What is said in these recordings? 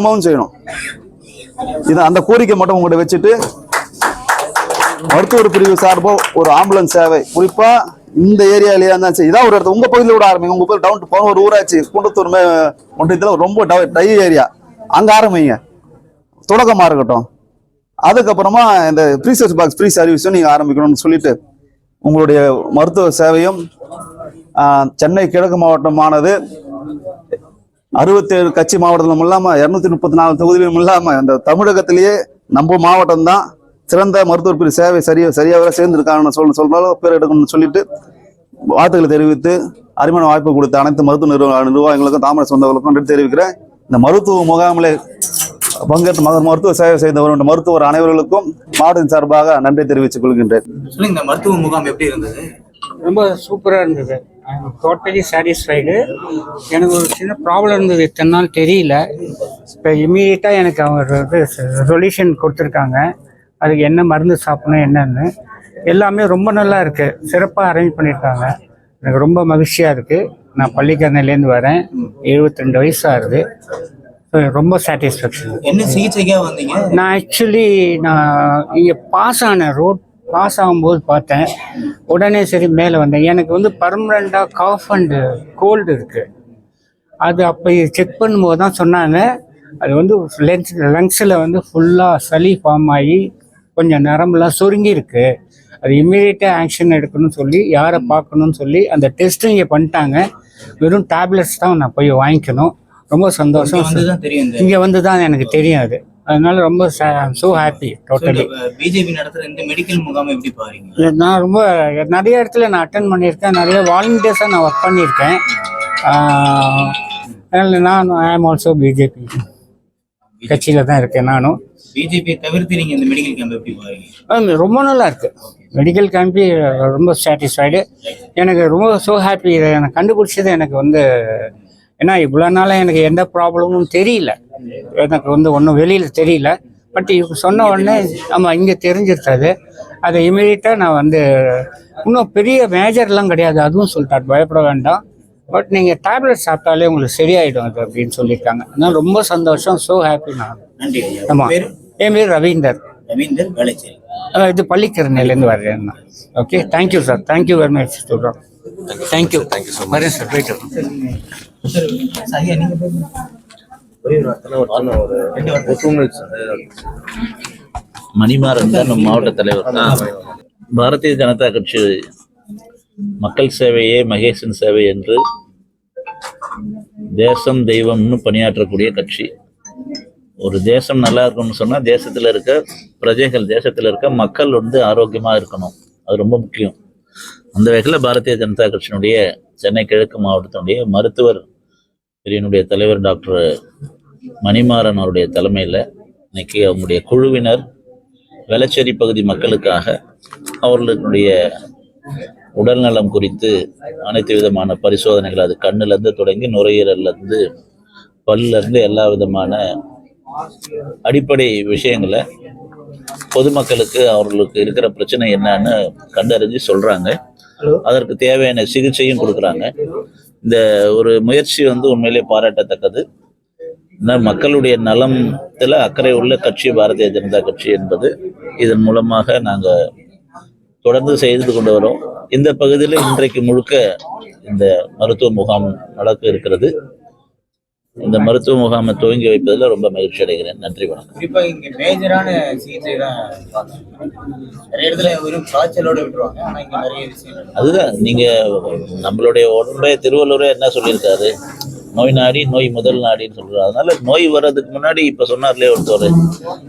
விதமாகவும் செய்யணும். இது அந்த கோரிக்கை மட்டும் உங்கள்கிட்ட வச்சுட்டு மருத்துவர் பிரிவு சார்பாக ஒரு ஆம்புலன்ஸ் சேவை. குறிப்பாக இந்த ஏரியாலேயே தான் சரி. இதான் ஒரு இடத்துல உங்கள் பகுதியில் விட ஆரம்பிங்க. உங்கள் பகுதியில் டவுன் போன ஒரு ஊராட்சி குண்டத்தூர் ஒன்றியத்தில் ரொம்ப ரொம்ப டை ஏரியா. அங்க ஆரம்பிங்க. தொடக்கமாக இருக்கட்டும். அதுக்கப்புறமா இந்த ப்ரீசர்ஸ் பாக்ஸ் ஃப்ரீ சர்வீஸும் நீங்கள் ஆரம்பிக்கணும்னு சொல்லிட்டு உங்களுடைய மருத்துவ சேவையும் சென்னை கிழக்கு மாவட்டமானது அறுபத்தேழு கட்சி மாவட்டத்திலும் இல்லாம இருநூத்தி முப்பத்தி நாலு தொகுதியிலும் இல்லாம இந்த தமிழகத்திலேயே நம்ம மாவட்டம் தான் சிறந்த மருத்துவ பிரிவு சேவை சரியா சரியாக சேர்ந்திருக்காங்கன்னு சொல்ல சொல்றாலும் பேர் எடுக்கணும்னு சொல்லிட்டு வாழ்த்துக்களை தெரிவித்து அருமையான வாய்ப்பு கொடுத்த அனைத்து மருத்துவ நிறுவன நிர்வாகங்களுக்கும் தாமரை சொந்தங்களுக்கும் நன்றி தெரிவிக்கிறேன். இந்த மருத்துவ முகாமில் பங்கேற்று மக மருத்துவ சேவை செய்த வருகின்ற மருத்துவர் அனைவர்களுக்கும் மாவட்டத்தின் சார்பாக நன்றி தெரிவித்துக் கொள்கின்றேன். இந்த மருத்துவ முகாம் எப்படி இருந்தது? ரொம்ப சூப்பராக இருந்தது. ஐ எம் டோட்டலி சாட்டிஸ்ஃபைடு எனக்கு ஒரு சின்ன ப்ராப்ளம் இருந்தது. இத்தனை நாள் தெரியல. இப்போ இமீடியட்டாக எனக்கு அவர் வந்து சொல்யூஷன் கொடுத்துருக்காங்க. அதுக்கு என்ன மருந்து சாப்பிடணும் என்னன்னு. எல்லாமே ரொம்ப நல்லா இருக்குது சிறப்பாக அரேஞ்ச் பண்ணியிருக்காங்க. எனக்கு ரொம்ப மகிழ்ச்சியாக இருக்குது நான் பள்ளிக்கரணையிலேருந்து வரேன். 72 ரெண்டு வயசு ஆகுது. So, ரொம்ப சாட்டிஸ்ஃபேக்ஷன் என்ன சிகிச்சைக்காக வந்தீங்க? நான் ஆக்சுவலி நான் இங்கே பாஸ் ஆனேன். ரோட் பாஸ் ஆகும்போது பார்த்தேன். உடனே சரி மேலே வந்தேன். எனக்கு வந்து பர்மனெண்ட்டாக காஃப் அண்டு கோல்டு இருக்குது அது அப்போ செக் பண்ணும்போது தான் சொன்னாங்க. அது வந்து லென்ஸ் லங்ஸில் வந்து ஃபுல்லாக சளி ஃபார்ம் ஆகி கொஞ்சம் நரம்புலாம் சுருங்கி இருக்கு அது இம்மீடியட்டாக ஆக்ஷன் எடுக்கணும்னு சொல்லி யாரை பார்க்கணும்னு சொல்லி அந்த டெஸ்ட்டும் இங்கே பண்ணிட்டாங்க. வெறும் டேப்லெட்ஸ் தான் நான் போய் வாங்கிக்கணும். ரொம்ப சந்தோஷம். இங்கே வந்து தான் எனக்கு தெரியும் அது. அதனால ரொம்ப ஸோ ஹாப்பி டோட்டலி பிஜேபி நடத்துற இந்த மெடிக்கல் முகாம் எப்படி பாருங்க நான் ரொம்ப நிறைய இடத்துல நான் அட்டன் பண்ணியிருக்கேன். நிறைய வாலண்டியர்ஸாக நான் ஒர்க் பண்ணியிருக்கேன். அதனால நான் ஐ ஆம் ஆல்சோ பிஜேபி கட்சியில் தான் இருக்கேன் நானும். பிஜேபி தவிர்த்து நீங்க இந்த மெடிக்கல் கேம்ப் எப்படி பாருங்க ரொம்ப நல்லா இருக்கு. மெடிக்கல் கேம்பி ரொம்ப சாட்டிஸ்ஃபைடு எனக்கு ரொம்ப ஸோ ஹாப்பி இதை எனக்கு கண்டுபிடிச்சது எனக்கு வந்து ஏன்னா இவ்வளோ நாளாக எனக்கு எந்த ப்ராப்ளமும் தெரியல. எனக்கு வந்து ஒன்றும் வெளியில் தெரியல. பட் இவங்க சொன்ன உடனே ஆமாம் இங்கே தெரிஞ்சிருக்காது. அதை இமீடியட்டாக நான் வந்து இன்னும் பெரிய மேஜர்லாம் கிடையாது. அதுவும் சொல்லிட்டார். பயப்பட வேண்டாம். பட் நீங்கள் டேப்லெட் சாப்பிட்டாலே உங்களுக்கு சரியாயிடும் அது அப்படின்னு சொல்லியிருக்காங்க. அதனால ரொம்ப சந்தோஷம். ஸோ ஹாப்பி நான். ஆமாம் என் பேர் ரவீந்தர். ரவீந்தர் இது பள்ளிக்கரணையிலேருந்து வர்றேன் நான். Okay thank you sir thank you very much சொல்கிறோம் thank you thank you sir வரேன் சார் போயிட்டு. மணிமாறன் தான் நம்ம மாவட்ட தலைவர். பாரதிய ஜனதா கட்சி மக்கள் சேவையே மகேசன் சேவை என்று தேசம் தெய்வம்னு பணியாற்றக்கூடிய கட்சி. ஒரு தேசம் நல்லா இருக்கணும்னு சொன்னா தேசத்துல இருக்க பிரஜைகள் தேசத்துல இருக்க மக்கள் வந்து ஆரோக்கியமா இருக்கணும். அது ரொம்ப முக்கியம். அந்த வகையில் பாரதிய ஜனதா கட்சியினுடைய சென்னை கிழக்கு மாவட்டத்தினுடைய மருத்துவர் பிரிவினுடைய தலைவர் டாக்டர் மணிமாறன் அவருடைய தலைமையில் இன்னைக்கு அவங்களுடைய குழுவினர் வெளச்சேரி பகுதி மக்களுக்காக அவர்களுடைய உடல்நலம் குறித்து அனைத்து விதமான பரிசோதனைகள் அது கண்ணுலேருந்து தொடங்கி நுரையீரல்ல இருந்து எல்லா விதமான அடிப்படை விஷயங்களை பொதுமக்களுக்கு அவர்களுக்கு இருக்கிற பிரச்சனை என்னன்னு கண்டறிஞ்சு சொல்றாங்க. அதற்கு தேவையான சிகிச்சையும் கொடுக்குறாங்க. இந்த ஒரு முயற்சி வந்து உண்மையிலே பாராட்டத்தக்கது. மக்களுடைய நலத்தில் அக்கறை உள்ள கட்சி பாரதிய ஜனதா கட்சி என்பது இதன் மூலமாக நாங்க தொடர்ந்து செய்து கொண்டு வரோம். இந்த பகுதியில் இன்றைக்கு முழுக்க இந்த மருத்துவ முகாம் நடக்க இருக்கிறது. இந்த மருத்துவ முகாமை துவங்கி வைப்பதில் ரொம்ப மகிழ்ச்சி அடைகிறேன். நன்றி வணக்கம். குறிப்பா இங்க மேஜரான சிகிச்சை தான். நிறைய இடத்துல வெறும் காய்ச்சலோட விட்டுருவாங்க. இங்க நிறைய அதுதான் நீங்க நம்மளுடைய உடம்பை திருவள்ளுவரே என்ன சொல்லியிருக்காரு? நோய் நாடி நோய் முதல் நாடின்னு சொல்றாரு. அதனால நோய் வர்றதுக்கு முன்னாடி இப்ப சொன்னார்லயே ஒருத்தர்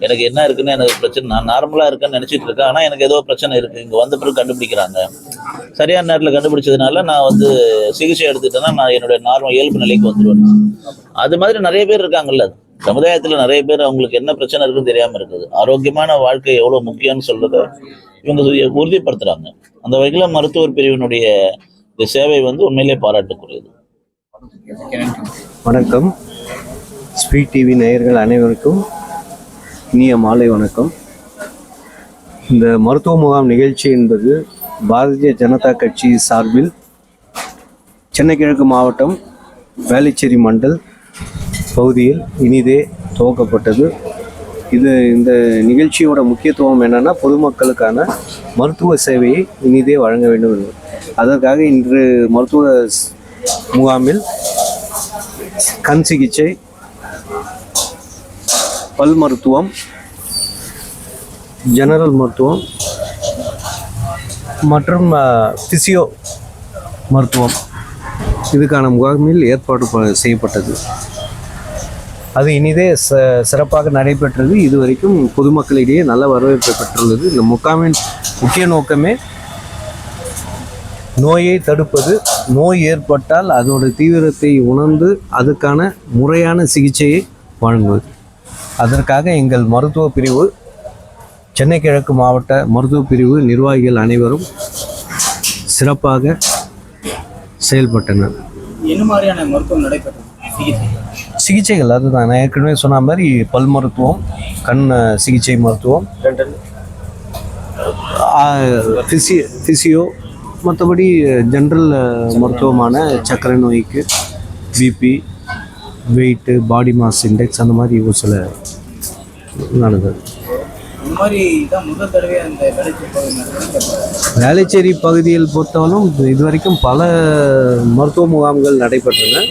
எனக்கு என்ன இருக்குன்னு எனக்கு பிரச்சனை நான் நார்மலா இருக்கேன்னு நினைச்சிட்டு இருக்கேன். ஆனா எனக்கு ஏதோ பிரச்சனை இருக்கு. இங்க வந்த பிறகு கண்டுபிடிக்கிறாங்க. சரியான நேரத்தில் கண்டுபிடிச்சதுனால நான் வந்து சிகிச்சை எடுத்துட்டேன்னா நான் என்னுடைய நார்மல் இயல்பு நிலைக்கு வந்துடுவேன் அது மாதிரி நிறைய பேர் இருக்காங்கல்ல. சமுதாயத்துல நிறைய பேர் அவங்களுக்கு என்ன பிரச்சனை இருக்குன்னு தெரியாம இருக்குது. ஆரோக்கியமான வாழ்க்கை எவ்வளவு முக்கியம்னு சொல்றத இவங்க உறுதிப்படுத்துறாங்க. அந்த வகையில மருத்துவர் பிரிவினுடைய சேவை வந்து உண்மையிலே பாராட்டக்கூடியது வணக்கம். ஸ்வீட் டிவி நேயர்கள் அனைவருக்கும் இனிய மாலை வணக்கம். இந்த மருத்துவ முகாம் நிகழ்ச்சி என்பது பாரதிய ஜனதா கட்சி சார்பில் சென்னை கிழக்கு மாவட்டம் வேளச்சேரி மண்டல் பகுதியில் இனிதே துவக்கப்பட்டது. இது இந்த நிகழ்ச்சியோட முக்கியத்துவம் என்னென்னா பொதுமக்களுக்கான மருத்துவ சேவையை இனிதே வழங்க வேண்டும். என்பது அதற்காக இன்று மருத்துவ முகாமில் கண் சிகிச்சை பல் மருத்துவம் ஜெனரல் மருத்துவம் மற்றும் பிசியோ மருத்துவம். இதுக்கான முகாமில் ஏற்பாடு செய்யப்பட்டது. அது இனிதே ச சிறப்பாக நடைபெற்றது. இதுவரைக்கும் பொதுமக்களிடையே நல்ல வரவேற்பை பெற்றுள்ளது. இந்த முகாமின் முக்கிய நோக்கமே நோயை தடுப்பது நோய் ஏற்பட்டால் அதோட தீவிரத்தை உணர்ந்து அதுக்கான முறையான சிகிச்சையை வழங்குவது. அதற்காக எங்கள் மருத்துவ பிரிவு சென்னை கிழக்கு மாவட்ட மருத்துவ பிரிவு நிர்வாகிகள் அனைவரும் சிறப்பாக செயல்பட்டனர். என்ன மாதிரியான மருத்துவம் நடைபெற்றது? சிகிச்சை. சிகிச்சைகள் அதுதான். நான் ஏற்கனவே சொன்ன மாதிரி பல் மருத்துவம் கண் சிகிச்சை மருத்துவம் ஃபிசி ஃபிசியோ மற்றபடி ஜென்ரல் மருத்துவமான சர்க்கரை நோய்க்கு BP weight body mass index அந்த மாதிரி ஒரு சில நடக்குது வேளச்சேரி பகுதியில் பொறுத்தவரைக்கும் இதுவரைக்கும் பல மருத்துவ முகாம்கள் நடைபெற்றன.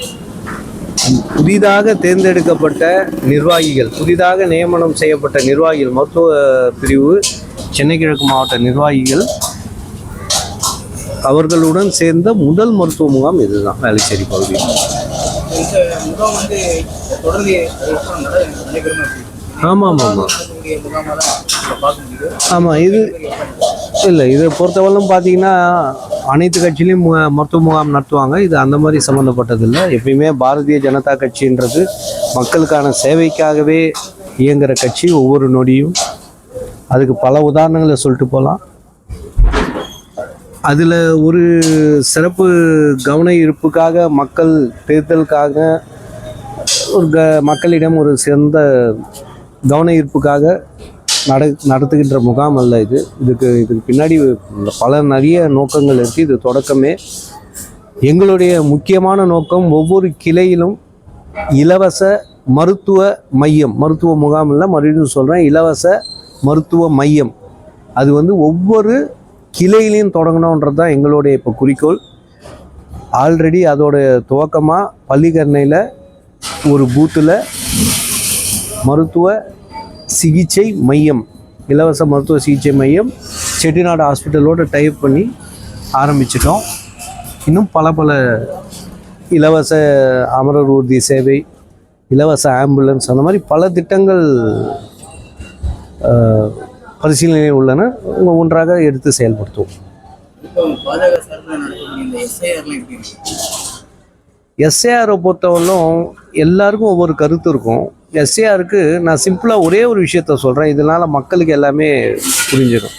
புதிதாக தேர்ந்தெடுக்கப்பட்ட நிர்வாகிகள் புதிதாக நியமனம் செய்யப்பட்ட நிர்வாகிகள் மருத்துவ பிரிவு சென்னை கிழக்கு மாவட்ட நிர்வாகிகள் அவர்களுடன் சேர்ந்த முதல் மருத்துவ முகாம் இதுதான் வேளச்சேரி பகுதியில் ஆமாம் ஆமாம் ஆமாம் ஆமாம் இது இல்லை இதை பொறுத்தவரையிலும் பார்த்தீங்கன்னா அனைத்து கட்சியிலையும் மருத்துவ முகாம் நடத்துவாங்க. இது அந்த மாதிரி சம்மந்தப்பட்டதில்லை எப்பயுமே பாரதிய ஜனதா கட்சின்றது மக்களுக்கான சேவைக்காகவே இயங்குகிற கட்சி ஒவ்வொரு நொடியும். அதுக்கு பல உதாரணங்களை சொல்லிட்டு போகலாம் அதில் ஒரு சிறப்பு கவன ஈர்ப்புக்காக மக்கள் தேர்தலுக்காக ஒரு க மக்களிடம் ஒரு சிறந்த கவன ஈர்ப்புக்காக நட நடத்துகின்ற முகாம் அல்ல இது. இதுக்கு இதுக்கு பின்னாடி பல நிறைய நோக்கங்கள் இருக்குது இது தொடக்கமே. எங்களுடைய முக்கியமான நோக்கம் ஒவ்வொரு கிளையிலும் இலவச மருத்துவ மையம். மருத்துவ முகாம் இல்லை மறுபடியும் சொல்கிறேன் இலவச மருத்துவ மையம். அது வந்து ஒவ்வொரு கிளையிலையும் தொடங்கணுன்றது தான் எங்களுடைய இப்போ குறிக்கோள். ஆல்ரெடி அதோட துவக்கமாக பள்ளிக்கரணையில் ஒரு பூத்தில் மருத்துவ சிகிச்சை மையம் இலவச மருத்துவ சிகிச்சை மையம் செட்டிநாடு ஹாஸ்பிட்டலோட டைப் பண்ணி ஆரம்பிச்சிட்டோம். இன்னும் பல பல இலவச அமரர் ஊர்தி சேவை இலவச ஆம்புலன்ஸ் அந்த மாதிரி பல திட்டங்கள் பரிசீலனையில் உள்ளன. ஒன்றாக எடுத்து செயல்படுத்துவோம். எஸ்ஏஆரை பொறுத்தவரையிலும் எல்லாருக்கும் ஒவ்வொரு கருத்து இருக்கும். எஸ்ஏஆருக்கு நான் சிம்பிளாக ஒரே ஒரு விஷயத்த சொல்கிறேன் இதனால் மக்களுக்கு எல்லாமே புரிஞ்சிடும்.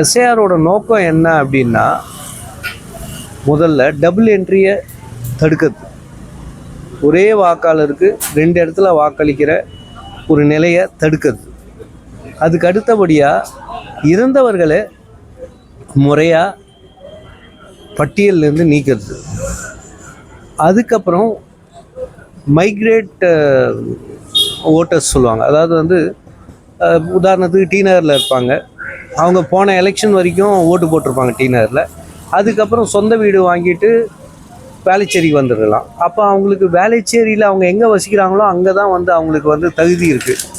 எஸ்ஏஆரோட நோக்கம் என்ன அப்படின்னா முதல்ல டபுள் என்ட்ரியை தடுக்கிறது. ஒரே வாக்காளருக்கு ரெண்டு இடத்துல வாக்களிக்கிற ஒரு நிலையை தடுக்கிறது. அதுக்கு அடுத்தபடியாக இறந்தவர்களை முறையாக பட்டியலிருந்து நீக்கிறது. அதுக்கப்புறம் மைக்ரேட் ஓட்டர்ஸ் சொல்லுவாங்க. அதாவது வந்து உதாரணத்துக்கு டி நகரில் இருப்பாங்க. அவங்க போன எலெக்ஷன் வரைக்கும் ஓட்டு போட்டிருப்பாங்க டி நகரில். அதுக்கப்புறம் சொந்த வீடு வாங்கிட்டு வேலைச்சேரிக்கு வந்துடலாம். அப்போ அவங்களுக்கு வேலைச்சேரியில் அவங்க எங்கே வசிக்கிறாங்களோ அங்கே தான் வந்து அவங்களுக்கு வந்து தகுதி இருக்குது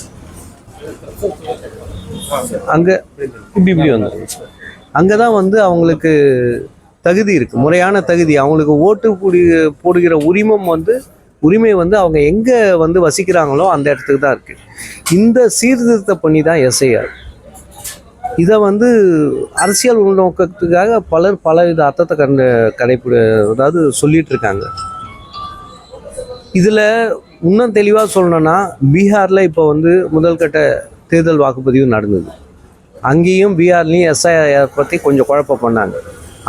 அங்கே இப்படி இப்படி வந்து. அங்கே தான் வந்து அவங்களுக்கு தகுதி இருக்குது முறையான தகுதி. அவங்களுக்கு ஓட்டு போடி போடுகிற உரிமம் வந்து உரிமை வந்து அவங்க எங்கே வந்து வசிக்கிறாங்களோ அந்த இடத்துக்கு தான் இருக்குது இந்த சீர்திருத்த பண்ணி தான் எஸ்ஐஆர் இதை வந்து அரசியல் உள்நோக்கத்துக்காக பலர் பல வித அர்த்தத்தை கண்டு கடைப்பிடி அதாவது சொல்லிட்டு இருக்காங்க. இதில் இன்னும் தெளிவாக சொல்லணும்னா பீகாரில் இப்போ வந்து முதல்கட்ட தேர்தல் வாக்குப்பதிவு நடந்தது. அங்கேயும் பீகார்லேயும் எஸ்ஐஆர் பற்றி கொஞ்சம் குழப்பம் பண்ணாங்க.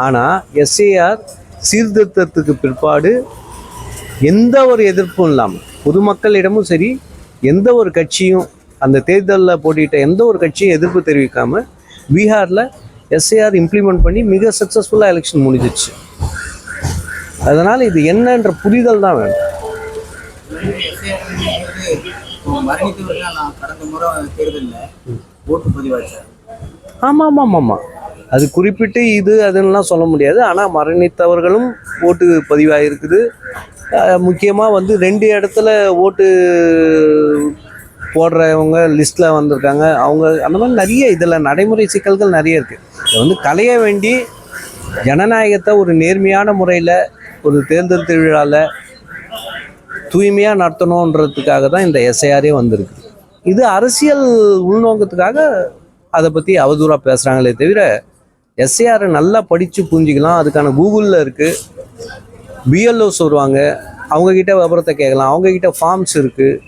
ஆனால் எஸ்ஐஆர் சீர்திருத்தத்துக்கு பிற்பாடு எந்த ஒரு எதிர்ப்பும் இல்லாமல் பொதுமக்களிடமும் சரி எந்த ஒரு கட்சியும் அந்த தேர்தலில் போட்டியிட்ட எந்த ஒரு கட்சியும் எதிர்ப்பு தெரிவிக்காமல் பீகாரில் எஸ்ஐஆர் இம்ப்ளிமெண்ட் பண்ணி மிக சக்ஸஸ்ஃபுல்லாக எலெக்ஷன் முடிஞ்சிச்சு. அதனால் இது என்னன்ற புரிதல் தான் வேணும். மரணித்தவர்கள் நான் கடந்த முறை தேர்தலில் ஓட்டு பதிவாச்சார் ஆமாம் ஆமாம் ஆமாம் அது குறிப்பிட்டு இது அதுன்னெலாம் சொல்ல முடியாது. ஆனால் மரணித்தவர்களும் ஓட்டு பதிவாகிருக்குது முக்கியமாக வந்து ரெண்டு இடத்துல ஓட்டு போடுறவங்க லிஸ்ட்டில் வந்திருக்காங்க. அவங்க அந்த மாதிரி நிறைய இதில் நடைமுறை சிக்கல்கள் நிறைய இருக்குது இதை வந்து களைய வேண்டி ஜனநாயகத்தை ஒரு நேர்மையான முறையில் ஒரு தேர்தல் திருவிழாவில் தூய்மையாக நடத்தணுன்றதுக்காக தான் இந்த எஸ்ஐஆரே வந்திருக்கு. இது அரசியல் உள்நோக்கத்துக்காக அதை பற்றி அவதூறாக பேசுகிறாங்களே தவிர எஸ்ஐஆரை நல்லா படித்து புரிஞ்சிக்கலாம். அதுக்கான கூகுளில் இருக்குது பிஎல்ஓஸ் வருவாங்க. அவங்கக்கிட்ட விபரத்தை கேட்கலாம். அவங்கக்கிட்ட ஃபார்ம்ஸ் இருக்குது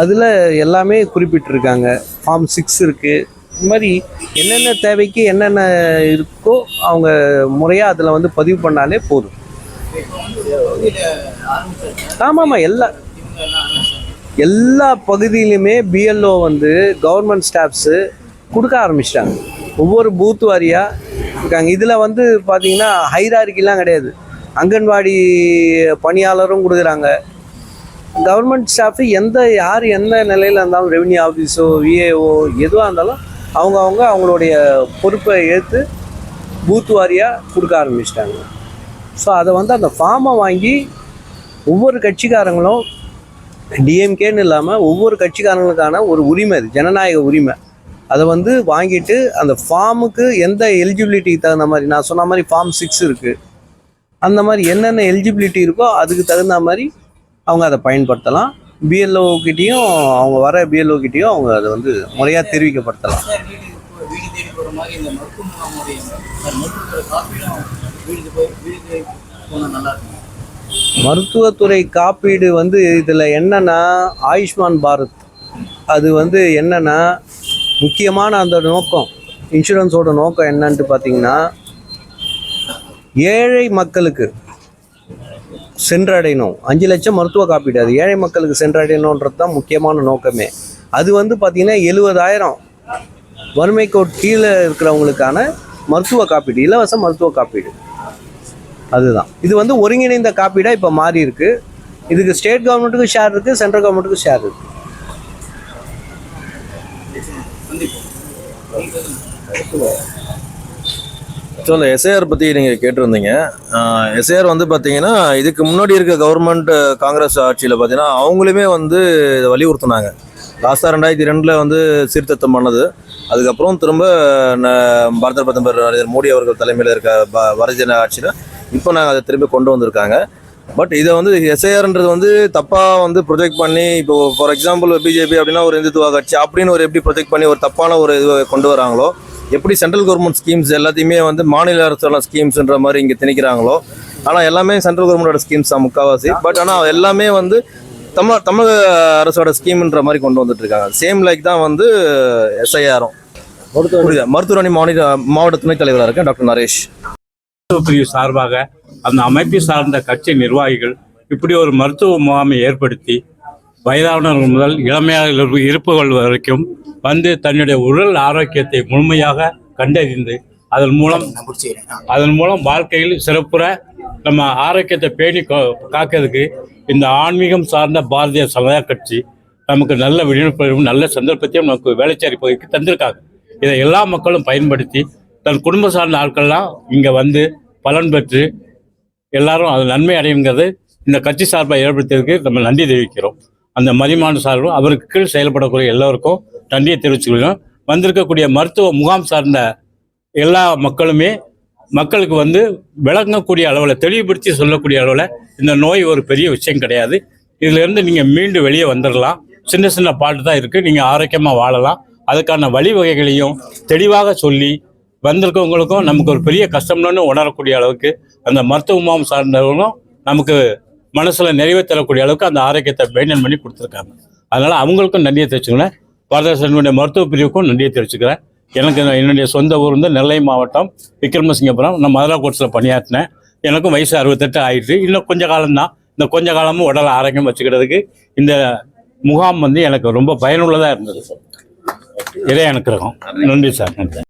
அதில் எல்லாமே குறிப்பிட்டிருக்காங்க. ஃபார்ம் சிக்ஸ் இருக்குது இது மாதிரி என்னென்ன தேவைக்கு என்னென்ன இருக்கோ அவங்க முறையாக அதில் வந்து பதிவு பண்ணாலே போதும். ஆமாம் ஆமாம் எல்லா எல்லா பகுதியிலுமே பிஎல்ஓ வந்து கவர்மெண்ட் ஸ்டாஃப்ஸு கொடுக்க ஆரம்பிச்சிட்டாங்க. ஒவ்வொரு பூத் வாரியாக இருக்காங்க. இதில் வந்து பார்த்தீங்கன்னா ஹைராரிக்கெலாம் கிடையாது. அங்கன்வாடி பணியாளரும் கொடுக்குறாங்க. கவர்மெண்ட் ஸ்டாஃபு எந்த யார் எந்த நிலையில் இருந்தாலும் ரெவன்யூ ஆஃபீஸோ விஏஓ எதுவாக இருந்தாலும் அவங்க அவங்க அவங்களுடைய பொறுப்பை ஏற்று பூத் வாரியாக கொடுக்க ஆரம்பிச்சிட்டாங்க. ஸோ அதை வந்து அந்த ஃபார்மை வாங்கி ஒவ்வொரு கட்சிக்காரங்களும் டிஎம்கேன்னு இல்லாமல் ஒவ்வொரு கட்சிக்காரங்களுக்கான ஒரு உரிமை அது ஜனநாயக உரிமை. அதை வந்து வாங்கிட்டு அந்த ஃபார்முக்கு எந்த எலிஜிபிலிட்டிக்கு தகுந்த மாதிரி நான் சொன்ன மாதிரி ஃபார்ம் சிக்ஸ் இருக்குது அந்த மாதிரி என்னென்ன எலிஜிபிலிட்டி இருக்கோ அதுக்கு தகுந்த மாதிரி அவங்க அதை பயன்படுத்தலாம். பிஎல்ஓ கிட்டேயும் அவங்க வர பிஎல்ஓ கிட்டேயும் அவங்க அதை வந்து முறையாக தெரிவிக்கப்படுத்தலாம் வீடு போனால் நல்லா இருக்கும். மருத்துவத்துறை காப்பீடு வந்து இதில் என்னன்னா ஆயுஷ்மான் பாரத். அது வந்து என்னன்னா முக்கியமான அந்த நோக்கம் இன்சூரன்ஸோட நோக்கம் என்னன்ட்டு பார்த்தீங்கன்னா ஏழை மக்களுக்கு சென்றடையணும். அஞ்சு லட்சம் மருத்துவ காப்பீடு அது ஏழை மக்களுக்கு சென்றடையணுன்றது தான் முக்கியமான நோக்கமே. அது வந்து பார்த்திங்கன்னா எழுபதாயிரம் வறுமை கோட் கீழே இருக்கிறவங்களுக்கான மருத்துவ காப்பீடு இலவச மருத்துவ காப்பீடு. அதுதான். இது வந்து ஒருங்கிணைந்த காப்பீடாக இப்போ மாறி இருக்கு. இதுக்கு ஸ்டேட் கவர்மெண்ட்டுக்கும் ஷேர் இருக்குது சென்ட்ரல் கவர்மெண்ட்டுக்கும் ஷேர் இருக்குது ஸோ அந்த எஸ்ஐஆர் பற்றி நீங்கள் கேட்டிருந்தீங்க. எஸ்ஐஆர் வந்து பார்த்தீங்கன்னா இதுக்கு முன்னாடி இருக்க கவர்மெண்ட் காங்கிரஸ் ஆட்சியில் பார்த்தீங்கன்னா அவங்களுமே வந்து இதை வலியுறுத்தினாங்க. லாஸ்ட்டாக ரெண்டாயிரத்தி ரெண்டில் வந்து சீர்திருத்தம் பண்ணது. அதுக்கப்புறம் திரும்ப ந- பாரத பிரதமர் நரேந்திர மோடி அவர்கள் தலைமையில் இருக்க பாரதிய ஜனதா ஆட்சியில் இப்போ நாங்கள் அதை திரும்பி கொண்டு வந்திருக்காங்க. பட் இதை வந்து எஸ்ஐஆர்ன்றது வந்து தப்பாக வந்து ப்ரொஜெக்ட் பண்ணி இப்போ ஃபார் எக்ஸாம்பிள் பிஜேபி அப்படின்னா ஒரு இந்துத்துவ கட்சி அப்படின்னு ஒரு எப்படி ப்ரொஜெக்ட் பண்ணி ஒரு தப்பான ஒரு இது கொண்டு வராங்களோ எப்படி சென்ட்ரல் கவர்மெண்ட் ஸ்கீம்ஸ் எல்லாத்தையுமே வந்து மாநில அரசான ஸ்கீம்ஸ்ன்ற மாதிரி இங்கே திணிக்கிறாங்களோ ஆனால் எல்லாமே சென்ட்ரல் கவர்மெண்டோட ஸ்கீம்ஸ் தான் முக்கால்வாசி பட் ஆனால் எல்லாமே வந்து தமிழ் தமிழக அரசோட ஸ்கீம்ன்ற மாதிரி கொண்டு வந்துட்டு இருக்காங்க. சேம் லைக் தான் வந்து எஸ்ஐஆரும் புரியுதா? மருத்துவரணி மாநில மாவட்ட துணைத் தலைவராக இருக்கேன் டாக்டர் நரேஷ். மருத்துவ பிரிவு சார்பாக அந்த அமைப்பை சார்ந்த கட்சி நிர்வாகிகள் இப்படி ஒரு மருத்துவ முகாமை ஏற்படுத்தி வயதானவர்கள் முதல் இளமையாக இருப்புகள் வரைக்கும் வந்து தன்னுடைய உடல் ஆரோக்கியத்தை முழுமையாக கண்டறிந்து அதன் மூலம் அதன் மூலம் வாழ்க்கையில் சிறப்புற நம்ம ஆரோக்கியத்தை பேணி காக்கிறதுக்கு இந்த ஆன்மீகம் சார்ந்த பாரதிய சமுதாய கட்சி நமக்கு நல்ல விழிப்புணர்வும் நல்ல சந்தர்ப்பத்தையும் நமக்கு வேலைச்சாரி பகுதிக்கு தந்திருக்காங்க. இதை எல்லா மக்களும் பயன்படுத்தி தன் குடும்ப சார்ந்த ஆட்கள்லாம் இங்கே வந்து பலன் பெற்று எல்லாரும் அது நன்மை அடையுங்கிறது இந்த கட்சி சார்பாக ஏற்படுத்தியதுக்கு நம்ம நன்றி தெரிவிக்கிறோம். அந்த மதிமான சார்பும் அவருக்கு கீழ் செயல்படக்கூடிய எல்லோருக்கும் நன்றியை தெரிவிச்சுக்கிறோம் வந்திருக்கக்கூடிய மருத்துவ முகாம் சார்ந்த எல்லா மக்களுமே மக்களுக்கு வந்து விளங்கக்கூடிய அளவில் தெளிவுபடுத்தி சொல்லக்கூடிய அளவில் இந்த நோய் ஒரு பெரிய விஷயம் கிடையாது. இதிலிருந்து நீங்கள் மீண்டு வெளியே வந்துடலாம் சின்ன சின்ன பாட்டு தான் இருக்குது நீங்கள் ஆரோக்கியமாக வாழலாம். அதுக்கான வழிவகைகளையும் தெளிவாக சொல்லி வந்திருக்கவங்களுக்கும் நமக்கு ஒரு பெரிய கஷ்டம்னு உணரக்கூடிய அளவுக்கு அந்த மருத்துவ முகாம் சார்ந்தவங்களும் நமக்கு மனசில் நிறைவே தரக்கூடிய அளவுக்கு அந்த ஆரோக்கியத்தை மெயின்டைன் பண்ணி கொடுத்துருக்காங்க. அதனால் அவங்களுக்கும் நன்றியை தெரிவிச்சுக்கிறேன். பாரதேசனுடைய மருத்துவ பிரிவுக்கும் நன்றியை தெரிவிச்சுக்கிறேன். எனக்கு என்னுடைய சொந்த ஊர் வந்து நெல்லை மாவட்டம் விக்ரமசிங்கபுரம். நான் மதுரா பணியாற்றினேன். எனக்கும் வயசு அறுபத்தெட்டு ஆயிடுச்சு. இன்னும் கொஞ்சம் காலம்தான். இந்த கொஞ்ச காலமும் உடலை ஆரோக்கியம் வச்சுக்கிறதுக்கு இந்த முகாம் வந்து எனக்கு ரொம்ப பயனுள்ளதாக இருந்தது. சார் இதே எனக்கு நன்றி சார். நன்றி.